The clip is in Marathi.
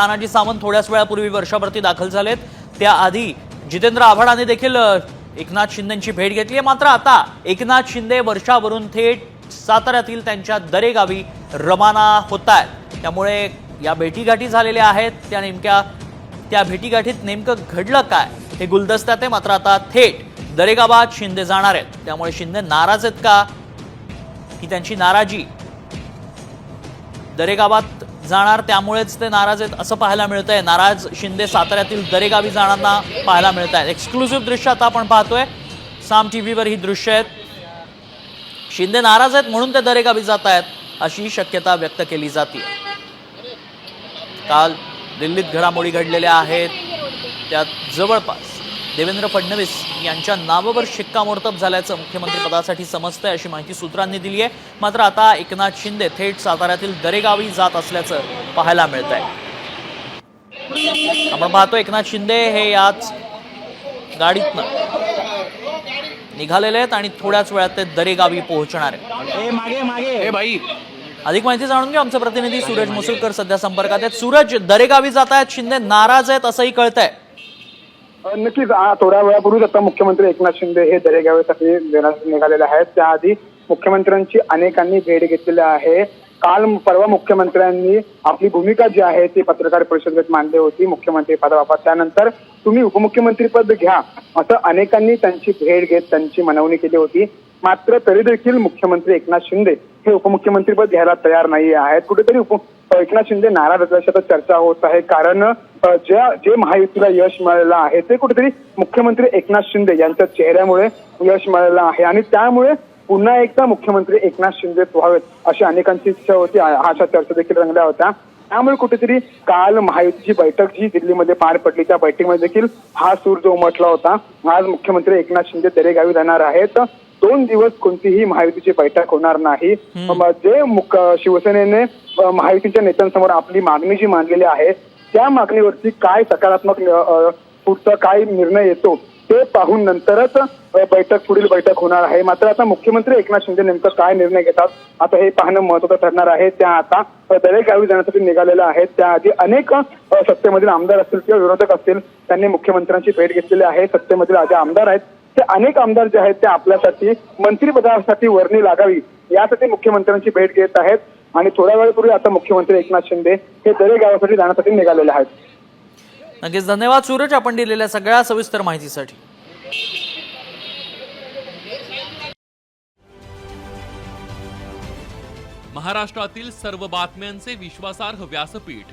तानाजी सावंत थोड्याच वेळापूर्वी वर्षाभरती दाखल झालेत. त्याआधी जितेंद्र आव्हाडांनी देखील एकनाथ शिंदेची भेट घेतली आहे. मात्र आता एकनाथ शिंदे वर्षावरून थेट साताऱ्यातील त्यांच्या दरेगावी रवाना होत आहेत त्यामुळे या भेटीगाठी झालेल्या आहेत. त्या नेमक्या त्या भेटीगाठीत नेमकं घडलं काय हे गुलदस्त्यात आहे. मात्र आता थेट दरेगावात शिंदे जाणार आहेत. त्यामुळे शिंदे नाराज आहेत का? ही त्यांची नाराजी दरेगावात जाणार त्यामुळेच ते नाराज आहेत असं पाहायला मिळतंय. नाराज शिंदे साताऱ्यातील दरेगावी जाणांना पाहायला मिळत आहेत एक्सक्लुझिव्ह दृश्य आता आपण पाहतोय. साम टी व्हीवर ही दृश्य आहेत. शिंदे नाराज आहेत म्हणून ते दरेगावी जात आहेत अशी शक्यता व्यक्त केली जाते काल दिल्लीत घडामोडी घडलेल्या आहेत. त्यात जवळपास देवेंद्र फडणवीस यांच्या नावावर शिक्कामोर्तब झाल्याचं मुख्यमंत्रीपदासाठी समजतंय अशी माहिती सूत्रांनी दिली आहे. मात्र आता एकनाथ शिंदे थेट साताऱ्यातील दरेगावी जात असल्याचं पाहायला मिळत आहे आपण पाहतो एकनाथ शिंदे हे याच गाडीतनं निघालेले आहेत आणि थोड्याच वेळात ते दरेगावी पोहोचणार आहेत. ए मागे मागे. ए भाई. अधिक माहिती जाणून घेऊ आमचे प्रतिनिधी सूरज मुसुळकर सध्या संपर्कात आहेत. सूरज दरेगावी जात आहेत शिंदे नाराज आहेत असंही कळतंय. नक्कीच थोड्या वेळापूर्वीच आता मुख्यमंत्री एकनाथ शिंदे हे दरेगावेसाठी निघालेले आहेत. त्याआधी मुख्यमंत्र्यांची अनेकांनी भेट घेतलेली आहे. काल परवा मुख्यमंत्र्यांनी आपली भूमिका जी आहे ती पत्रकार परिषदेत मांडली होती मुख्यमंत्री पदाबाबत त्यानंतर तुम्ही उपमुख्यमंत्रीपद घ्या असं अनेकांनी त्यांची भेट घेत त्यांची मनवणी केली होती. मात्र तरी देखील मुख्यमंत्री एकनाथ शिंदे हे उपमुख्यमंत्रीपद घ्यायला तयार नाही आहेत कुठेतरी उप एकनाथ शिंदे नाराज असल्याची आता चर्चा होत आहे. कारण ज्या जे महायुतीला यश मिळालेलं आहे ते कुठेतरी मुख्यमंत्री एकनाथ शिंदे यांच्या चेहऱ्यामुळे यश मिळालेलं आहे. आणि त्यामुळे पुन्हा एकदा मुख्यमंत्री एकनाथ शिंदे व्हावेत अशी अनेकांची इच्छा होती. अशा चर्चा देखील रंगल्या होत्या. त्यामुळे कुठेतरी काल महायुतीची बैठक जी दिल्लीमध्ये पार पडली त्या बैठकीमध्ये देखील हा सूर जो उमटला होता आज मुख्यमंत्री एकनाथ शिंदे दरेगावी जाणार आहेत. दोन दिवस कोणतीही महायुतीची बैठक होणार नाही. जे शिवसेनेने महायुतीच्या नेत्यांसमोर आपली मागणी जी मांडलेली आहे त्या मागणीवरती काय सकारात्मक पुढचा काय निर्णय येतो ते पाहून नंतरच बैठक पुढील बैठक होणार आहे. मात्र आता मुख्यमंत्री एकनाथ शिंदे नेमकं काय निर्णय घेतात आता हे पाहणं महत्वाचं ठरणार आहे. त्या आता अ, दरेगावी जाण्यासाठी निघालेल्या आहेत. त्याआधी अनेक सत्तेमधील आमदार असतील किंवा विरोधक असतील त्यांनी मुख्यमंत्र्यांची भेट घेतलेली आहे. सत्तेमधील जे आमदार आहेत ते अनेक आमदार जे आहेत ते आपल्यासाठी मंत्रिपदासाठी वर्णी लागावी यासाठी मुख्यमंत्र्यांची भेट घेत आहेत. आणि थोड्या वेळापूर्वी आता मुख्यमंत्री एकनाथ शिंदे हे दरेगावासाठी जाण्यासाठी निघालेले आहेत. नक्कीच धन्यवाद. सूरज आपण दिलेल्या सगळ्या सविस्तर माहितीसाठी. महाराष्ट्रातील सर्व बातम्यांचे विश्वासार्ह व्यासपीठ.